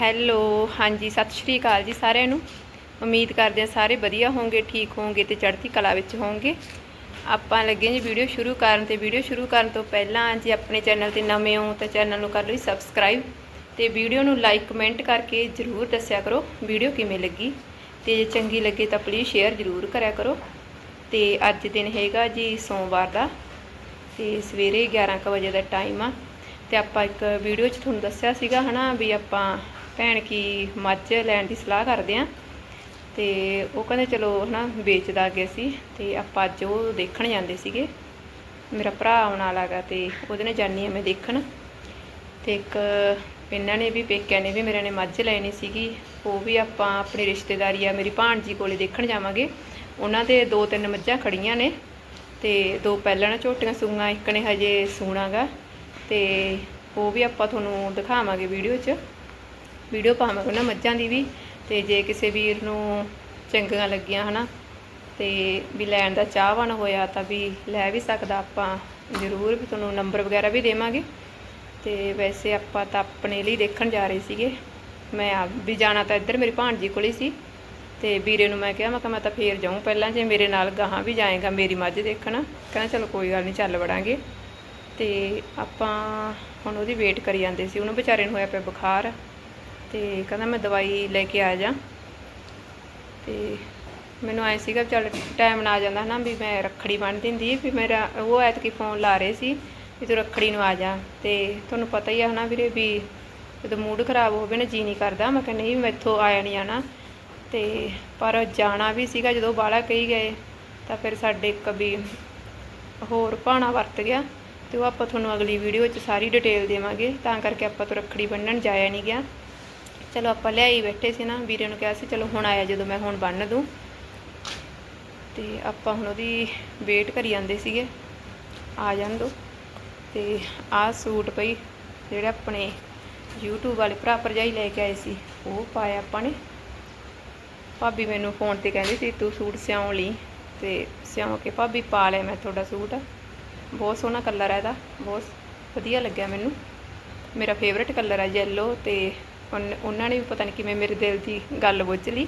Hello, ਹਾਂਜੀ, ਸਤਿ ਸ਼੍ਰੀ ਅਕਾਲ ਜੀ ਸਾਰਿਆਂ ਨੂੰ। ਉਮੀਦ ਕਰਦੇ ਹਾਂ ਸਾਰੇ ਵਧੀਆ ਹੋਵੋਗੇ ਠੀਕ ਹੋਵੋਗੇ ਤੇ ਚੜ੍ਹਦੀ ਕਲਾ ਵਿੱਚ ਹੋਵੋਗੇ ਆਪਾਂ ਲੱਗੇ ਜੀ ਵੀਡੀਓ ਸ਼ੁਰੂ ਕਰਨ ਤੇ ਵੀਡੀਓ ਸ਼ੁਰੂ ਕਰਨ ਤੋਂ ਪਹਿਲਾਂ ਜੇ ਆਪਣੇ ਚੈਨਲ ਤੇ ਨਵੇਂ ਹੋ ਤਾਂ ਚੈਨਲ ਨੂੰ ਕਰ ਲਓ ਸਬਸਕ੍ਰਾਈਬ ਤੇ ਵੀਡੀਓ ਨੂੰ ਲਾਈਕ, ਕਮੈਂਟ ਕਰਕੇ ਜਰੂਰ ਦੱਸਿਆ ਕਰੋ ਵੀਡੀਓ ਕਿਵੇਂ ਲੱਗੀ। ਤੇ ਜੇ ਚੰਗੀ ਲੱਗੇ ਤਾਂ ਪਲੀਜ਼ ਸ਼ੇਅਰ ਜਰੂਰ ਕਰਿਆ ਕਰੋ। ਤੇ ਅੱਜ ਦਿਨ ਹੈਗਾ ਜੀ ਸੋਮਵਾਰ ਦਾ ਤੇ ਸਵੇਰੇ 11 ਕੁ ਵਜੇ ਦਾ ਟਾਈਮ ਆ। ਤੇ ਆਪਾਂ ਇੱਕ ਵੀਡੀਓ 'ਚ ਤੁਹਾਨੂੰ ਦੱਸਿਆ ਸੀਗਾ ਹਨਾ ਵੀ ਆਪਾਂ ਭੈਣ ਕੀ ਮੱਝ ਲੈਣ ਦੀ ਸਲਾਹ ਕਰਦੇ ਆਂ। ਤੇ ਉਹ ਕਹਿੰਦੇ ਚਲੋ ਹਨਾ, ਵੇਚਦਾ ਅੱਗੇ ਸੀ ਤੇ ਆਪਾਂ ਅੱਜ ਉਹ ਦੇਖਣ ਜਾਂਦੇ ਸੀਗੇ। ਮੇਰਾ ਭਰਾ ਆਉਣ ਵਾਲਾ ਗਾ ਤੇ ਉਹਦੇ ਨਾਲ ਜਾਨੀ ਆ ਮੈਂ ਦੇਖਣ। ਤੇ ਇੱਕ ਇਹਨਾਂ ਨੇ ਵੀ, ਪੇਕਿਆਂ ਨੇ ਵੀ ਮੇਰੇ ਨੇ ਮੱਝ ਲੈਣੀ ਸੀਗੀ। ਉਹ ਵੀ ਆਪਾਂ ਆਪਣੀ ਰਿਸ਼ਤੇਦਾਰੀ ਆ, ਮੇਰੀ ਭਾਣਜੀ ਕੋਲੇ ਦੇਖਣ ਜਾਵਾਂਗੇ। ਉਹਨਾਂ ਦੇ ਦੋ ਤਿੰਨ ਮੱਝਾਂ ਖੜੀਆਂ ਨੇ ਤੇ ਦੋ ਪਹਿਲਣ ਝੋਟੀਆਂ ਸੂਆਂ, ਇੱਕ ਨੇ ਹਜੇ ਸੂਣਾਗਾ ਤੇ ਉਹ ਵੀ ਆਪਾਂ ਤੁਹਾਨੂੰ ਦਿਖਾਵਾਂਗੇ ਵੀਡੀਓ 'ਚ। ਵੀਡੀਓ ਪਾਵਾਂਗੇ ਨਾ ਮੱਝਾਂ ਦੀ ਵੀ, ਤੇ ਜੇ ਕਿਸੇ ਵੀਰ ਨੂੰ ਚੰਗੀਆਂ ਲੱਗੀਆਂ ਹਨਾ, ਤੇ ਵੀ ਲੈਣ ਦਾ ਚਾਹਵਾਨ ਹੋਇਆ ਤਾਂ ਵੀ ਲੈ ਵੀ ਸਕਦਾ ਆਪਾਂ, ਜ਼ਰੂਰ ਵੀ ਤੁਹਾਨੂੰ ਨੰਬਰ ਵਗੈਰਾ ਵੀ ਦੇਵਾਂਗੇ। ਤੇ ਵੈਸੇ ਆਪਾਂ ਤਾਂ ਆਪਣੇ ਲਈ ਦੇਖਣ ਜਾ ਰਹੇ ਸੀਗੇ। ਮੈਂ ਆਪ ਵੀ ਜਾਣਾ ਤਾਂ ਇੱਧਰ ਮੇਰੀ ਭਾਣਜੀ ਕੋਲ ਹੀ ਸੀ, ਤੇ ਵੀਰੇ ਨੂੰ ਮੈਂ ਕਿਹਾ ਮੈਂ ਕਿਹਾ ਮੈਂ ਤਾਂ ਫੇਰ ਜਾਊਂ ਪਹਿਲਾਂ, ਜੇ ਮੇਰੇ ਨਾਲ ਗਾਹਾਂ ਵੀ ਜਾਏਗਾ ਮੇਰੀ ਮੱਝ ਦੇਖਣ। ਕਹਿੰਦਾ ਚਲੋ ਕੋਈ ਗੱਲ ਨਹੀਂ, ਚੱਲ ਵੜਾਂਗੇ। ਤੇ ਆਪਾਂ ਹੁਣ ਉਹਦੀ ਵੇਟ ਕਰੀ ਜਾਂਦੇ ਸੀ, ਉਹਨੂੰ ਵਿਚਾਰੇ ਨੂੰ ਹੋਇਆ ਪਿਆ ਬੁਖਾਰ। ਤੇ ਕਹਿੰਦਾ ਮੈਂ ਦਵਾਈ ਲੈ ਕੇ ਆ ਜਾ। ਤੇ ਮੈਨੂੰ ਐ ਸੀਗਾ ਚੱਲ ਟਾਈਮ ਨਾ ਆ ਜਾਂਦਾ ਹਨਾ ਵੀ ਮੈਂ ਰੱਖੜੀ ਬੰਨ ਦਿੰਦੀ, ਵੀ ਮੇਰਾ ਉਹ ਐਤਕੀ ਫੋਨ ਲਾ ਰਹੇ ਸੀ ਵੀ ਤੂੰ ਰੱਖੜੀ ਨੂੰ ਆ ਜਾ। ਤੇ ਤੁਹਾਨੂੰ ਪਤਾ ਹੀ ਆ ਹਨਾ ਵੀਰੇ ਵੀ ਜਦੋਂ ਮੂਡ ਖਰਾਬ ਹੋਵੇ ਨਾ ਜੀ ਨਹੀਂ ਕਰਦਾ। ਮੈਂ ਕਹਿੰਦੀ ਨਹੀਂ ਵੀ ਮੈਥੋਂ ਆਇਆ ਨਹੀਂ ਜਾਣਾ। ਤੇ ਪਰ ਜਾਣਾ ਵੀ ਸੀਗਾ ਜਦੋਂ ਬਾਹਲਾ ਕਹੀ ਗਏ, ਤਾਂ ਫਿਰ ਸਾਡੇ ਇੱਕ ਵੀ ਹੋਰ ਭਾਣਾ ਵਰਤ ਗਿਆ ਤੇ ਉਹ ਆਪਾਂ ਤੁਹਾਨੂੰ ਅਗਲੀ ਵੀਡੀਓ 'ਚ ਸਾਰੀ ਡਿਟੇਲ ਦੇਵਾਂਗੇ। ਤਾਂ ਕਰਕੇ ਆਪਾਂ ਤੋਂ ਰੱਖੜੀ ਬੰਨਣ ਜਾਇਆ ਨਹੀਂ ਗਿਆ। ਚਲੋ ਆਪਾਂ ਲਿਆਈ ਬੈਠੇ ਸੀ ਨਾ, ਵੀਰੇ ਨੂੰ ਕਿਹਾ ਸੀ, ਚਲੋ ਹੁਣ ਆਇਆ ਜਦੋਂ ਮੈਂ ਹੁਣ ਬੰਨ ਦੂੰ। ਤੇ ਆਪਾਂ ਹੁਣ ਉਹਦੀ ਵੇਟ ਕਰੀ ਜਾਂਦੇ ਸੀਗੇ। ਆ ਜਾਣ ਦੋ। ਤੇ ਆਹ ਸੂਟ ਪਈ ਜਿਹੜੇ ਆਪਣੇ YouTube ਵਾਲੇ ਭਰਾ ਭਰਜਾਈ ਲੈ ਕੇ ਆਏ ਸੀ, ਉਹ ਪਾਇਆ ਆਪਾਂ ਨੇ। ਭਾਬੀ ਮੈਨੂੰ ਫੋਨ ਤੇ ਕਹਿੰਦੀ ਸੀ, ਤੂੰ ਸੂਟ ਸਿਉਂ ਲਈ। ਤੇ ਸਿਉਂ ਕੇ ਭਾਬੀ ਪਾ ਲਿਆ ਮੈਂ ਤੁਹਾਡਾ ਸੂਟ। ਬਹੁਤ ਸੋਹਣਾ ਕਲਰ ਹੈ ਇਹਦਾ, ਬਹੁਤ ਵਧੀਆ ਲੱਗਿਆ ਮੈਨੂੰ। ਮੇਰਾ ਫੇਵਰੇਟ ਕਲਰ ਹੈ ਯੈਲੋ ਤੇ ਉਹਨਾਂ ਨੇ ਵੀ ਪਤਾ ਨਹੀਂ ਕਿਵੇਂ ਮੇਰੇ ਦਿਲ ਦੀ ਗੱਲ ਬੁੱਝ ਲਈ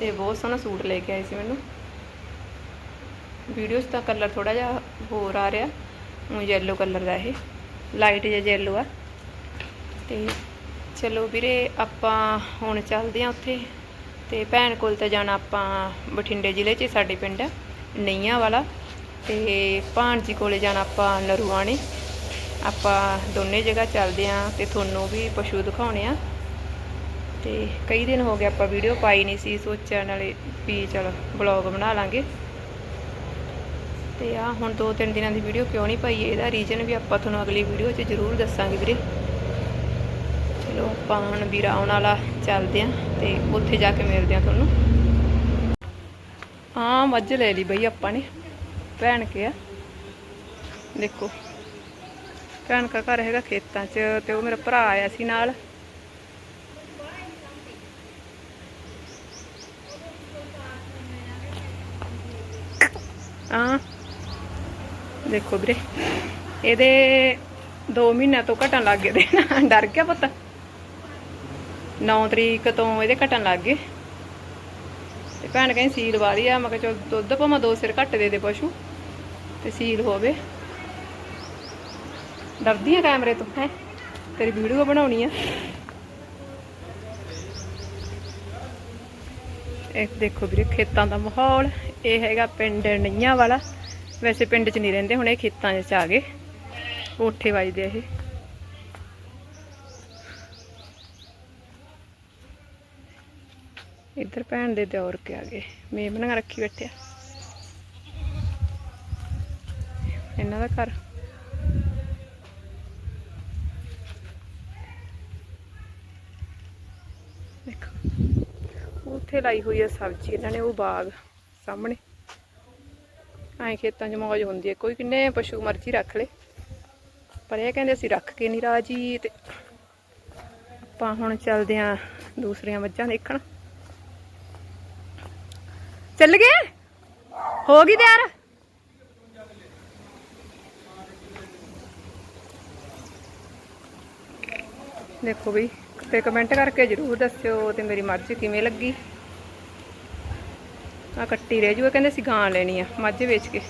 ਤੇ ਬਹੁਤ ਸੋਹਣਾ ਸੂਟ ਲੈ ਕੇ ਆਏ ਸੀ ਮੈਨੂੰ। ਵੀਡੀਓ 'ਚ ਤਾਂ ਕਲਰ ਥੋੜਾ ਜਿਹਾ ਹੋਰ ਆ ਰਿਹਾ ਉਹ ਯੈਲੋ ਕਲਰ ਦਾ ਇਹ ਲਾਈਟ ਜਿਹਾ ਯੈਲੋ ਆ। ਤੇ ਚਲੋ ਵੀਰੇ ਆਪਾਂ ਹੁਣ ਚੱਲਦੇ ਆ ਉੱਥੇ ਤੇ ਭੈਣ ਕੋਲ ਤਾਂ ਜਾਣਾ ਆਪਾਂ ਬਠਿੰਡੇ ਜ਼ਿਲ੍ਹੇ 'ਚ ਸਾਡੇ ਪਿੰਡ ਆ, ਨਈਆਂ ਵਾਲਾ। ਤੇ ਭਾਣਜੀ ਕੋਲੇ ਜਾਣਾ ਆਪਾਂ ਨਰੂਆਣੇ। ਆਪਾਂ ਦੋਨੇ ਜਗ੍ਹਾ ਚੱਲਦੇ ਆ ਤੇ ਤੁਹਾਨੂੰ ਵੀ ਪਸ਼ੂ ਦਿਖਾਉਣੇ ਆ। ਤੇ ਕਈ ਦਿਨ ਹੋ ਗਏ ਆਪਾਂ ਵੀਡੀਓ ਪਾਈ ਨਹੀਂ ਸੀ, ਸੋਚਿਆ ਨਾਲੇ ਵੀ ਚਲ ਬਲੌਗ ਬਣਾ ਲਾਂਗੇ। ਤੇ ਆ ਹੁਣ ਦੋ ਤਿੰਨ ਦਿਨਾਂ ਦੀ ਵੀਡੀਓ ਕਿਉਂ ਨਹੀਂ ਪਾਈ, ਇਹਦਾ ਰੀਜ਼ਨ ਵੀ ਆਪਾਂ ਤੁਹਾਨੂੰ ਅਗਲੀ ਵੀਡੀਓ 'ਚ ਜ਼ਰੂਰ ਦੱਸਾਂਗੇ ਵੀਰੇ। ਚਲੋ ਆਪਾਂ ਹੁਣ ਵੀਰਾ ਆਉਣ ਵਾਲਾ, ਚੱਲਦੇ ਆ ਤੇ ਉੱਥੇ ਜਾ ਕੇ ਮਿਲਦੇ ਆ ਤੁਹਾਨੂੰ। ਹਾਂ ਮੱਝ ਲੈ ਲਈ ਬਈ ਆਪਾਂ ਨੇ, ਭੈਣ ਕੇ ਆ। ਦੇਖੋ, ਭੈਣ ਕਾ ਘਰ ਹੈਗਾ ਖੇਤਾਂ 'ਚ ਤੇ ਉਹ ਮੇਰਾ ਭਰਾ ਆਇਆ ਸੀ ਨਾਲ। ਹਾਂ ਦੇਖੋ ਵੀਰੇ, ਇਹਦੇ 2 ਮਹੀਨਿਆਂ ਤੋਂ ਘਟਣ ਲੱਗ ਗਏ ਦੇ ਨਾ। ਡਰ ਗਿਆ ਪੁੱਤ। 9 ਤਰੀਕ ਤੋਂ ਇਹਦੇ ਘਟਣ ਲੱਗ ਗਏ। ਤੇ ਭੈਣ ਕਹਿੰਦੀ ਸੀਲ ਵਾਲੀ ਆ। ਮੈਂ ਕਿਹਾ ਚਲ ਦੁੱਧ ਭਾਵੇਂ ਦੋ ਸਿਰ ਘੱਟ ਦੇ ਦੇ ਪਸ਼ੂ, ਤੇ ਸੀਲ ਹੋਵੇ। ਡਰਦੀ ਆ ਕੈਮਰੇ ਤੋਂ, ਹੈ? ਤੇਰੀ ਵੀਡੀਓ ਬਣਾਉਣੀ ਆ। ਇਹ ਦੇਖੋ ਵੀਰੇ, ਖੇਤਾਂ ਦਾ ਮਾਹੌਲ, ਇਹ ਹੈਗਾ ਪਿੰਡ ਨਈਆਂ ਵਾਲਾ। ਵੈਸੇ ਪਿੰਡ 'ਚ ਨਹੀਂ ਰਹਿੰਦੇ, ਹੁਣ ਇਹ ਖੇਤਾਂ 'ਚ ਆ ਗਏ। ਕੋਠੇ ਵੱਜਦੇ ਇਹ। ਇੱਧਰ ਭੈਣ ਦੇ ਦਿਓਰ ਕੇ ਆ ਗਏ। ਮੇਮਣੀਆਂ ਰੱਖੀ ਬੈਠਿਆ ਇਹਨਾਂ ਦਾ ਘਰ। ਦੇਖੋ। ਉੱਥੇ ਲਾਈ ਹੋਈ ਆ ਸਬਜ਼ੀ, ਇਹਨਾਂ ਨੇ ਉਹ ਬਾਗ ਸਾਹਮਣੇ। ਐਂ ਖੇਤਾਂ 'ਚ ਮੌਜ ਹੁੰਦੀ ਹੈ ਕੋਈ ਕਿੰਨੇ ਪਸ਼ੂ ਮਰਜ਼ੀ ਰੱਖ ਲੇ। ਪਰ ਇਹ ਕਹਿੰਦੇ ਅਸੀਂ ਰੱਖ ਕੇ ਨਹੀਂ ਰਾਜੀ ਤੇ ਆਪਾਂ ਹੁਣ ਚੱਲਦੇ ਆਂ ਦੂਸਰੀਆਂ ਮੱਝਾਂ ਦੇਖਣ। ਚੱਲ ਗਏ? ਹੋ ਗਈ ਤਿਆਰ? ਦੇਖੋ ਬਈ। ਤੇ ਕਮੈਂਟ ਕਰਕੇ ਜਰੂਰ ਦੱਸਿਓ ਤੇ ਮੇਰੀ ਮੱਝ ਕਿਵੇਂ ਲੱਗੀ। ਆ ਕੱਟੀ ਰਹਿ ਜੂਗਾ, ਕਹਿੰਦੇ ਸੀ ਗਾਂ ਲੈਣੀ ਆ, ਮੱਝ ਵੇਚ ਕੇ।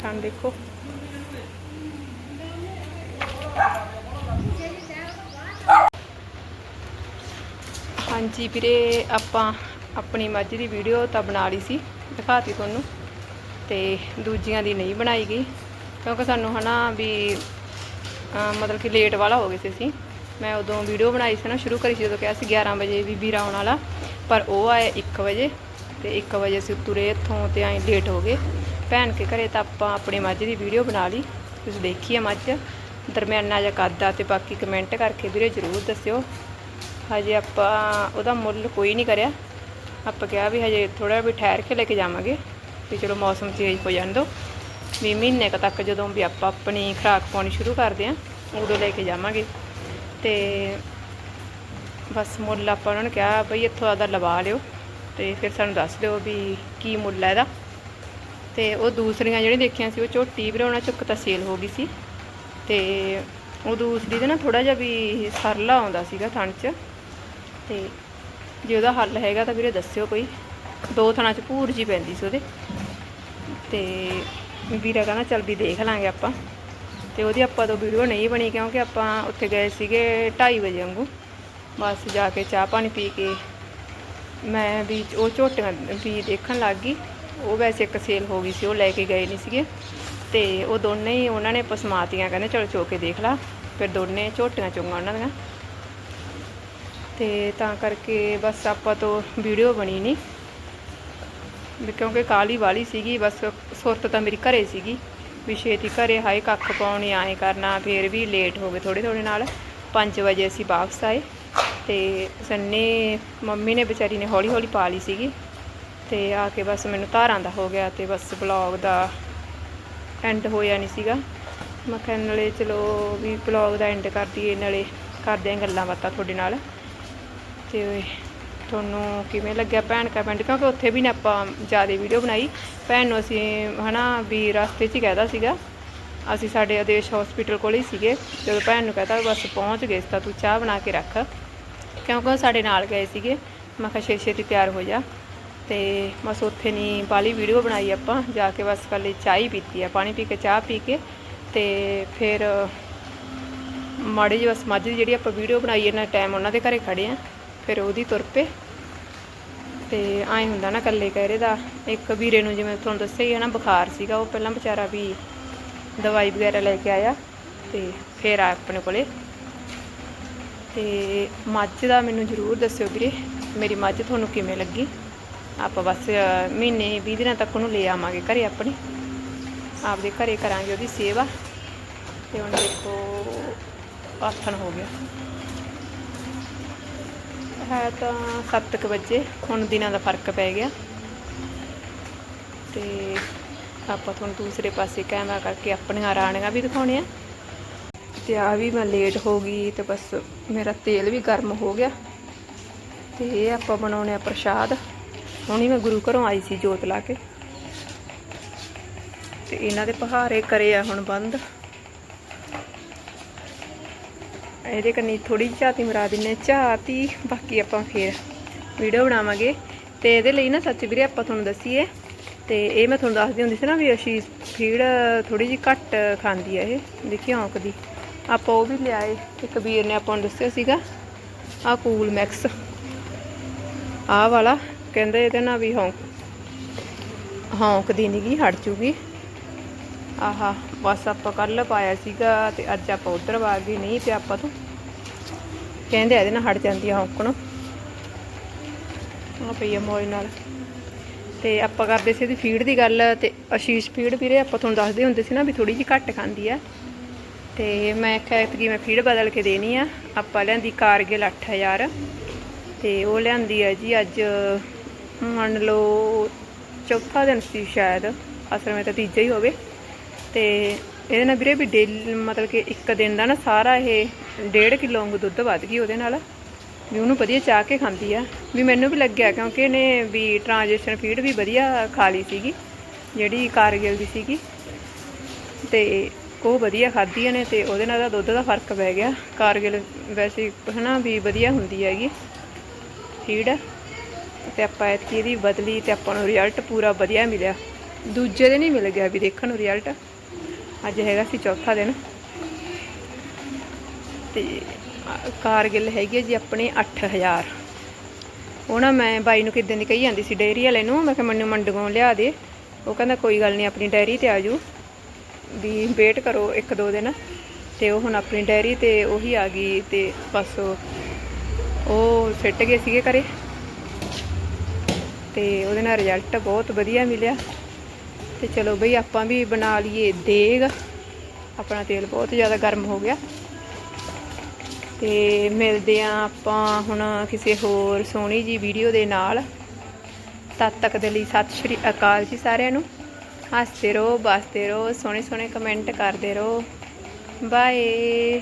ਥਾਂ ਦੇਖੋ। ਹਾਂਜੀ ਵੀਰੇ, ਆਪਾਂ ਆਪਣੀ ਮੱਝ ਦੀ ਵੀਡੀਓ ਤਾਂ ਬਣਾ ਲਈ ਸੀ, ਦਿਖਾਤੀ ਤੁਹਾਨੂੰ। ਤੇ ਦੂਜੀਆਂ ਦੀ ਨਹੀਂ ਬਣਾਈ ਗਈ, ਕਿਉਂਕਿ ਸਾਨੂੰ ਹਨਾ ਵੀ ਮਤਲਬ ਕਿ ਲੇਟ ਵਾਲਾ ਹੋ ਗਏ ਸੀ ਅਸੀਂ। ਮੈਂ ਉਦੋਂ ਵੀਡੀਓ ਬਣਾਈ ਸੀ ਨਾ, ਸ਼ੁਰੂ ਕਰੀ ਸੀ ਜਦੋਂ ਕਿਹਾ ਸੀ 11 ਵਜੇ ਵੀ ਵੀਰਾ ਆਉਣ ਵਾਲਾ। ਪਰ ਉਹ ਆਏ 1 ਵਜੇ ਤੇ 1 ਵਜੇ ਅਸੀਂ ਤੁਰੇ ਇੱਥੋਂ ਤੇ ਐਂ ਲੇਟ ਹੋ ਗਏ। ਭੈਣ ਕੇ ਘਰੇ ਤਾਂ ਆਪਾਂ ਆਪਣੀ ਮੱਝ ਦੀ ਵੀਡੀਓ ਬਣਾ ਲਈ। ਤੁਸੀਂ ਦੇਖੀ ਆ ਮੱਝ ਦਰਮਿਆਨਾ ਜਿਹਾ ਕੱਦ ਆ ਤੇ ਬਾਕੀ ਕਮੈਂਟ ਕਰਕੇ ਵੀਰੇ ਜ਼ਰੂਰ ਦੱਸਿਓ। ਹਜੇ ਆਪਾਂ ਉਹਦਾ ਮੁੱਲ ਕੋਈ ਨਹੀਂ ਕਰਿਆ। ਆਪਾਂ ਕਿਹਾ ਵੀ ਹਜੇ ਥੋੜਾ ਵੀ ਠਹਿਰ ਕੇ ਲੈ ਕੇ ਜਾਵਾਂਗੇ। ਵੀ ਚਲੋ ਮੌਸਮ ਚੇਂਜ ਹੋ ਜਾਣ ਦੋ ਵੀ ਮਹੀਨੇ ਕੁ ਤੱਕ ਜਦੋਂ ਵੀ ਆਪਾਂ ਆਪਣੀ ਖੁਰਾਕ ਪਾਉਣੀ ਸ਼ੁਰੂ ਕਰਦੇ ਆਂ ਉਦੋਂ ਲੈ ਕੇ ਜਾਵਾਂਗੇ। ਤੇ ਬਸ ਮੁੱਲ ਆਪਾਂ ਉਹਨਾਂ ਨੂੰ ਕਿਹਾ, ਬਈ ਇੱਥੋਂ ਆਦਾ ਲਵਾ ਲਿਓ ਤੇ ਫਿਰ ਸਾਨੂੰ ਦੱਸ ਦਿਓ ਵੀ ਕੀ ਮੁੱਲ ਹੈ ਇਹਦਾ। ਤੇ ਉਹ ਦੂਸਰੀਆਂ ਜਿਹੜੀਆਂ ਦੇਖੀਆਂ ਸੀ, ਉਹ ਝੋਟੀ ਵੀ ਉਹਨਾਂ ਚੁੱਕ ਤਾਂ ਸੇਲ ਹੋ ਗਈ ਸੀ। ਤੇ ਉਹ ਦੂਸਰੀ ਦੇ ਨਾ ਥੋੜਾ ਜਿਹਾ ਵੀ ਸਰਲਾ ਆਉਂਦਾ ਸੀਗਾ ਥਣ 'ਚ। ਤੇ ਜੇ ਉਹਦਾ ਹੱਲ ਹੈਗਾ ਤਾਂ ਵੀਰੇ ਦੱਸਿਓ ਕੋਈ। ਦੋ ਥਣਾਂ 'ਚ ਭੂਰ ਜੀ ਪੈਂਦੀ ਸੀ ਉਹਦੇ। ਤੇ ਵੀਰਾ ਕਹਿੰਦਾ ਚੱਲ ਵੀ ਦੇਖ ਲਾਂਗੇ ਆਪਾਂ। ਤੇ ਉਹਦੀ ਆਪਾਂ ਤੋਂ ਵੀਡੀਓ ਨਹੀਂ ਬਣੀ ਕਿਉਂਕਿ ਆਪਾਂ ਉੱਥੇ ਗਏ ਸੀਗੇ 2:30 ਵਜੇ ਵਾਂਗੂ। ਬਸ ਜਾ ਕੇ ਚਾਹ ਪਾਣੀ ਪੀ ਕੇ ਮੈਂ ਵੀ ਉਹ ਝੋਟੀਆਂ ਵੀ ਦੇਖਣ ਲੱਗ ਗਈ। ਉਹ ਵੈਸੇ ਇੱਕ ਸੇਲ ਹੋ ਗਈ ਸੀ, ਉਹ ਲੈ ਕੇ ਗਏ ਨਹੀਂ ਸੀਗੇ। ਤੇ ਉਹ ਦੋਨੇ ਹੀ ਉਹਨਾਂ ਨੇ ਪਸਮਾਤੀਆਂ ਕਹਿੰਦੇ, ਚਲੋ ਚੋ ਕੇ ਦੇਖ ਲਾ। ਫਿਰ ਦੋਨੇ ਝੋਟੀਆਂ ਚੁੰਗਾ ਉਹਨਾਂ ਦੀਆਂ। ਤੇ ਤਾਂ ਕਰਕੇ ਬਸ ਆਪਾਂ ਤੋਂ ਵੀਡੀਓ ਬਣੀ ਨਹੀਂ। ਕਿਉਂਕਿ ਕਾਲੀ ਵਾਲੀ ਸੀਗੀ, ਬਸ ਸੁਰਤ ਤਾਂ ਮੇਰੀ ਘਰੇ ਸੀਗੀ। ਵੀ ਛੇਤੀ ਘਰੇ, ਹਾਏ ਕੱਖ ਪਾਉਣੀ ਆਏ ਕਰਨਾ, ਫਿਰ ਵੀ ਲੇਟ ਹੋ ਗਏ ਥੋੜੇ ਥੋੜੇ ਨਾਲ। 5 ਵਜੇ ਅਸੀਂ ਵਾਪਸ ਆਏ ਤੇ ਸੰਨੇ ਮੰਮੀ ਨੇ ਵਿਚਾਰੀ ਨੇ ਹੌਲੀ ਹੌਲੀ ਪਾ ਲਈ ਸੀਗੀ ਤੇ ਆ ਕੇ ਬਸ ਮੈਨੂੰ ਧਾਰਾਂ ਦਾ ਹੋ ਗਿਆ ਤੇ ਬਸ ਬਲੌਗ ਦਾ ਐਂਡ ਹੋਇਆ ਨਹੀਂ ਸੀਗਾ। ਮੈਂ ਕਿਹਾ ਨਾਲੇ ਚਲੋ ਵੀ ਬਲੌਗ ਦਾ ਐਂਡ ਕਰ ਦਈਏ, ਨਾਲੇ ਕਰਦੇ ਆਂ ਗੱਲਾਂ ਬਾਤਾਂ ਤੁਹਾਡੇ ਨਾਲ। ਤੇ ਤੁਹਾਨੂੰ ਕਿਵੇਂ ਲੱਗਿਆ ਭੈਣ ਕਮੈਂਟ ਕਿਉਂਕਿ ਉੱਥੇ ਵੀ ਨਾ ਆਪਾਂ ਜ਼ਿਆਦਾ ਵੀਡੀਓ ਬਣਾਈ। ਭੈਣ ਨੂੰ ਅਸੀਂ ਹਨਾ ਵੀ ਰਸਤੇ 'ਚ ਹੀ ਕਹਿਦਾ ਸੀਗਾ। ਅਸੀਂ ਸਾਡੇ ਆਦੇਸ਼ ਹਸਪੀਟਲ ਕੋਲ ਹੀ ਸੀਗੇ। ਜਦੋਂ ਭੈਣ ਨੂੰ ਕਹਤਾ, ਬਸ ਪਹੁੰਚ ਗਏ ਸੀ ਤਾਂ ਤੂੰ ਚਾਹ ਬਣਾ ਕੇ ਰੱਖ। ਕਿਉਂਕਿ ਉਹ ਸਾਡੇ ਨਾਲ ਗਏ ਸੀਗੇ। ਮੈਂ ਕਿਹਾ ਛੇ ਛੇਤੀ ਤਿਆਰ ਹੋ ਜਾ। ਤੇ ਬਸ ਉੱਥੇ ਨਹੀਂ ਬਾਲੀ ਵੀਡੀਓ ਬਣਾਈ ਆਪਾਂ। ਜਾ ਕੇ ਬਸ ਕੱਲੇ ਚਾਹ ਹੀ ਪੀਤੀ ਆ, ਪਾਣੀ ਪੀ ਕੇ, ਚਾਹ ਪੀ ਕੇ। ਤੇ ਫਿਰ ਮਾੜੀ ਜਿਹੀ ਬਸ ਮੱਝ ਦੀ ਜਿਹੜੀ ਆਪਾਂ ਵੀਡੀਓ ਬਣਾਈ ਇਹਨਾਂ ਟਾਈਮ ਉਹਨਾਂ ਦੇ ਘਰੇ ਖੜੇ ਆ। ਫਿਰ ਉਹਦੀ ਤੁਰ ਪਏ। ਤੇ ਐਂ ਹੁੰਦਾ ਨਾ ਇਕੱਲੇ ਕਹਿਰੇ ਦਾ। ਇੱਕ ਵੀਰੇ ਨੂੰ ਜਿਵੇਂ ਤੁਹਾਨੂੰ ਦੱਸਿਆ ਹੀ ਹੈ ਨਾ, ਬੁਖਾਰ ਸੀਗਾ, ਉਹ ਪਹਿਲਾਂ ਵਿਚਾਰਾ ਵੀ ਦਵਾਈ ਵਗੈਰਾ ਲੈ ਕੇ ਆਇਆ ਤੇ ਫਿਰ ਆ ਆਪਣੇ ਕੋਲੇ। ਤੇ ਮੱਝ ਦਾ ਮੈਨੂੰ ਜ਼ਰੂਰ ਦੱਸਿਓ ਵੀਰੇ, ਮੇਰੀ ਮੱਝ ਤੁਹਾਨੂੰ ਕਿਵੇਂ ਲੱਗੀ? ਆਪਾਂ ਬਸ ਮਹੀਨੇ 20 ਦਿਨਾਂ ਤੱਕ ਉਹਨੂੰ ਲੈ ਆਵਾਂਗੇ ਘਰੇ ਆਪਣੀ। ਆਪਦੇ ਘਰੇ ਕਰਾਂਗੇ ਉਹਦੀ ਸੇਵਾ। ਤੇ ਹੁਣ ਦੇਖੋ, ਆਥਣ ਹੋ ਗਿਆ। ਹੈ ਤਾਂ 7:00 ਵਜੇ, ਹੁਣ ਦਿਨਾਂ ਦਾ ਫ਼ਰਕ ਪੈ ਗਿਆ। ਤੇ ਆਪਾਂ ਤੁਹਾਨੂੰ ਦੂਸਰੇ ਪਾਸੇ ਕੈਮਰਾ ਕਰਕੇ ਆਪਣੀਆਂ ਰਾਣੀਆਂ ਵੀ ਦਿਖਾਉਣੇ ਆ ਤੇ ਆ ਵੀ ਮੈਂ ਲੇਟ ਹੋ ਗਈ ਤੇ ਬਸ ਮੇਰਾ ਤੇਲ ਵੀ ਗਰਮ ਹੋ ਗਿਆ। ਤੇ ਇਹ ਆਪਾਂ ਬਣਾਉਣੇ ਆ ਪ੍ਰਸ਼ਾਦ। ਹੁਣੀ ਮੈਂ ਗੁਰੂ ਘਰੋਂ ਆਈ ਸੀ ਜੋਤ ਲਾ ਕੇ। ਤੇ ਇਹਨਾਂ ਦੇ ਪਹਾਰੇ ਕਰੇ ਆ ਹੁਣ ਬੰਦ। ਇਹਦੇ ਕੰਨੀ ਥੋੜੀ ਜਿਹੀ ਝਾਤੀ ਮਰਾ ਦਿੰਨੇ ਆ। ਝਾਤੀ ਬਾਕੀ ਆਪਾਂ ਫੇਰ ਵੀਡੀਓ ਬਣਾਵਾਂਗੇ। ਤੇ ਇਹਦੇ ਲਈ ਨਾ ਸੱਚ ਵੀਰੇ ਆਪਾਂ ਤੁਹਾਨੂੰ ਦੱਸੀਏ, ਤੇ ਇਹ ਮੈਂ ਤੁਹਾਨੂੰ ਦੱਸਦੀ ਹੁੰਦੀ ਸੀ ਨਾ ਵੀ ਅਸ਼ੀਸ਼ ਫੀਡ ਥੋੜੀ ਜਿਹੀ ਘੱਟ ਖਾਂਦੀ ਹੈ ਇਹ। ਦੇਖੀ ਔਂਕ ਦੀ। ਆਪਾਂ ਉਹ ਵੀ ਲਿਆਏ। ਤੇ ਕਬੀਰ ਨੇ ਆਪਾਂ ਨੂੰ ਦੱਸਿਆ ਸੀਗਾ, ਆਹ ਕੂਲ ਮੈਕਸ। ਆਹ ਵਾਲਾ। ਕਹਿੰਦੇ ਇਹਦੇ ਨਾਲ ਵੀ ਹੌਂਕ ਹੌਂਕ ਦੀ ਹਟ ਜੂਗੀ। ਆਹਾ, ਬਸ ਆਪਾਂ ਕੱਲ ਪਾਇਆ ਸੀਗਾ ਤੇ ਅੱਜ ਆਪਾਂ ਉਧਰ ਆ ਗਏ, ਨਹੀਂ ਤੇ ਆਪਾਂ ਤੋਂ ਕਹਿੰਦੇ ਇਹਦੇ ਨਾਲ ਹਟ ਜਾਂਦੀ ਆ ਹੌਂਕਣ। ਆ ਪਈ ਆ ਮੌਜ ਨਾਲ। ਤੇ ਆਪਾਂ ਕਰਦੇ ਸੀ ਇਹਦੀ ਫੀਡ ਦੀ ਗੱਲ ਤੇ ਅਸ਼ੀਸ਼ ਫੀਡ ਵੀਰੇ, ਆਪਾਂ ਤੁਹਾਨੂੰ ਦੱਸਦੇ ਹੁੰਦੇ ਸੀ ਨਾ ਵੀ ਥੋੜੀ ਜਿਹੀ ਘੱਟ ਖਾਂਦੀ ਆ। ਤੇ ਮੈਂ ਐਤਕੀ ਮੈਂ ਫੀਡ ਬਦਲ ਕੇ ਦੇਣੀ ਆ। ਆਪਾਂ ਲਿਆਂਦੀ ਕਾਰਗਿਲ 8000 ਤੇ ਉਹ ਲਿਆਂਦੀ ਆ ਜੀ ਅੱਜ, ਮੰਨ ਲਓ ਚੌਥਾ ਦਿਨ ਸੀ ਸ਼ਾਇਦ, ਅਸਲ ਵਿੱਚ ਤਾਂ ਤੀਜਾ ਹੀ ਹੋਵੇ। ਤੇ ਇਹਦੇ ਨਾਲ ਵੀਰੇ ਵੀ ਡੇਲੀ ਮਤਲਬ ਕਿ ਇੱਕ ਦਿਨ ਦਾ ਨਾ ਸਾਰਾ ਇਹ 1.5 ਕਿਲੋ ਵਾਂਗੂ ਦੁੱਧ ਵੱਧ ਗਈ ਉਹਦੇ ਨਾਲ। ਵੀ ਉਹਨੂੰ ਵਧੀਆ ਚਾਹ ਕੇ ਖਾਂਦੀ ਆ। ਵੀ ਮੈਨੂੰ ਵੀ ਲੱਗਿਆ ਕਿਉਂਕਿ ਇਹਨੇ ਵੀ ਟ੍ਰਾਂਜੈਕਸ਼ਨ ਫੀਡ ਵੀ ਵਧੀਆ ਖਾ ਲਈ ਸੀਗੀ, ਜਿਹੜੀ ਕਾਰਗਿਲ ਦੀ ਸੀਗੀ। ਤੇ ਉਹ ਵਧੀਆ ਖਾਧੀ ਨੇ ਤੇ ਉਹਦੇ ਨਾਲ ਦਾ ਦੁੱਧ ਦਾ ਫ਼ਰਕ ਪੈ ਗਿਆ। ਕਾਰਗਿਲ ਵੈਸੇ ਹਨਾ ਵੀ ਵਧੀਆ ਹੁੰਦੀ ਹੈਗੀ। ਫੀਡ ਤੇ ਆਪਾਂ ਇਤਕੀ ਇਹਦੀ ਬਦਲੀ ਤੇ ਆਪਾਂ ਨੂੰ ਰਿਜ਼ਲਟ ਪੂਰਾ ਵਧੀਆ ਮਿਲਿਆ। ਦੂਜੇ ਦੇ ਨਹੀਂ ਮਿਲ ਗਿਆ ਵੀ ਦੇਖਣ ਨੂੰ ਰਿਜ਼ਲਟ ਅੱਜ ਹੈਗਾ ਸੀ ਚੌਥਾ ਦਿਨ। ਤੇ ਕਾਰਗਿਲ ਹੈਗੀ ਹੈ ਜੀ ਆਪਣੇ 8000 ਉਹ ਨਾ ਮੈਂ ਬਾਈ ਨੂੰ ਕਿਦਾਂ ਦੀ ਕਹੀ ਜਾਂਦੀ ਸੀ, ਡੇਅਰੀ ਵਾਲੇ ਨੂੰ, ਮੈਂ ਕਿਹਾ ਮੈਨੂੰ ਮੰਡਗੋਂ ਲਿਆ ਦੇ। ਉਹ ਕਹਿੰਦਾ ਕੋਈ ਗੱਲ ਨਹੀਂ, ਆਪਣੀ ਡੈਰੀ ਤੇ ਆਜੂ ਵੀ ਵੇਟ ਕਰੋ ਇੱਕ ਦੋ ਦਿਨ। ਤੇ ਉਹ ਹੁਣ ਆਪਣੀ ਡੈਰੀ ਤੇ ਉਹੀ ਆ ਗਈ ਤੇ ਬਸ ਉਹ- ਉਹ ਸਿੱਟ ਗਏ ਸੀਗੇ ਘਰੇ। ਤੇ ਉਹਦੇ ਨਾਲ ਰਿਜ਼ਲਟ ਬਹੁਤ ਵਧੀਆ ਮਿਲਿਆ। ਤੇ ਚਲੋ ਬਈ ਆਪਾਂ ਵੀ ਬਣਾ ਲਈਏ ਦੇਗ। ਆਪਣਾ ਤੇਲ ਬਹੁਤ ਜ਼ਿਆਦਾ ਗਰਮ ਹੋ ਗਿਆ। ਤੇ ਮਿਲਦੇ ਆ ਆਪਾਂ ਹੁਣ ਕਿਸੇ ਹੋਰ ਸੋਹਣੀ ਜੀ ਵੀਡੀਓ ਦੇ ਨਾਲ। ਤਦ ਤੱਕ ਦੇ ਲਈ ਸਤਿ ਸ਼੍ਰੀ ਅਕਾਲ ਜੀ ਸਾਰਿਆਂ ਨੂੰ। ਹੱਸਦੇ ਰਹੋ, ਬਸਦੇ ਰਹੋ ਸੋਹਣੇ ਸੋਹਣੇ ਕਮੈਂਟ ਕਰਦੇ ਰਹੋ। ਬਾਏ